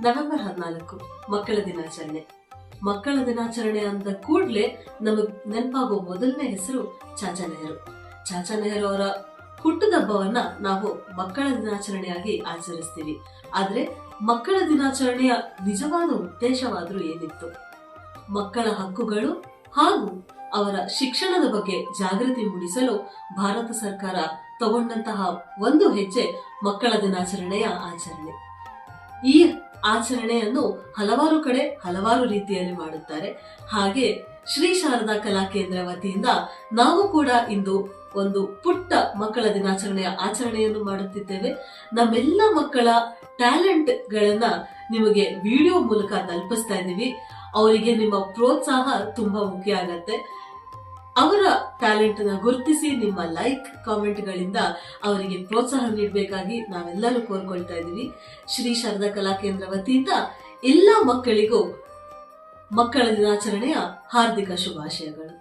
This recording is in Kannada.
ನವೆಂಬರ್ ಹದಿನಾಲ್ಕು, ಮಕ್ಕಳ ದಿನಾಚರಣೆ. ಮಕ್ಕಳ ದಿನಾಚರಣೆ ಅಂದ ಕೂಡಲೇ ನಮಗೆ ನೆನಪಾಗೋ ಮೊದಲನೇ ಹೆಸರು ಚಾಚಾ ನೆಹರು. ಚಾಚಾ ನೆಹರು ಅವರ ಹುಟ್ಟುಹಬ್ಬವನ್ನ ನಾವು ಮಕ್ಕಳ ದಿನಾಚರಣೆಯಾಗಿ ಆಚರಿಸ್ತೀವಿ. ಆದ್ರೆ ಮಕ್ಕಳ ದಿನಾಚರಣೆಯ ನಿಜವಾದ ಉದ್ದೇಶವಾದ್ರೂ ಏನಿತ್ತು? ಮಕ್ಕಳ ಹಕ್ಕುಗಳು ಹಾಗೂ ಅವರ ಶಿಕ್ಷಣದ ಬಗ್ಗೆ ಜಾಗೃತಿ ಮೂಡಿಸಲು ಭಾರತ ಸರ್ಕಾರ ತಗೊಂಡಂತಹ ಒಂದು ಹೆಜ್ಜೆ ಮಕ್ಕಳ ದಿನಾಚರಣೆಯ ಆಚರಣೆ. ಈ ಆಚರಣೆಯನ್ನು ಹಲವಾರು ಕಡೆ ಹಲವಾರು ರೀತಿಯಲ್ಲಿ ಮಾಡುತ್ತಾರೆ. ಹಾಗೆ ಶ್ರೀ ಶಾರದಾ ಕಲಾ ಕೇಂದ್ರ ವತಿಯಿಂದ ನಾವು ಕೂಡ ಇಂದು ಒಂದು ಪುಟ್ಟ ಮಕ್ಕಳ ದಿನಾಚರಣೆಯ ಆಚರಣೆಯನ್ನು ಮಾಡುತ್ತಿದ್ದೇವೆ. ನಮ್ಮೆಲ್ಲ ಮಕ್ಕಳ ಟ್ಯಾಲೆಂಟ್ ಗಳನ್ನ ನಿಮಗೆ ವಿಡಿಯೋ ಮೂಲಕ ತಲುಪಿಸ್ತಾ ಇದ್ದೀವಿ. ಅವರಿಗೆ ನಿಮ್ಮ ಪ್ರೋತ್ಸಾಹ ತುಂಬಾ ಮುಖ್ಯ ಆಗತ್ತೆ. ಅವರ ಟ್ಯಾಲೆಂಟ್ನ ಗುರುತಿಸಿ ನಿಮ್ಮ ಲೈಕ್ ಕಾಮೆಂಟ್ ಗಳಿಂದ ಅವರಿಗೆ ಪ್ರೋತ್ಸಾಹ ನೀಡಬೇಕಾಗಿ ನಾವೆಲ್ಲರೂ ಕೋರ್ಕೊಳ್ತಾ ಇದ್ದೀವಿ. ಶ್ರೀ ಶಾರದಾ ಕಲಾ ಕೇಂದ್ರ ವತಿಯಿಂದ ಎಲ್ಲ ಮಕ್ಕಳಿಗೂ ಮಕ್ಕಳ ದಿನಾಚರಣೆಯ ಹಾರ್ದಿಕ ಶುಭಾಶಯಗಳು.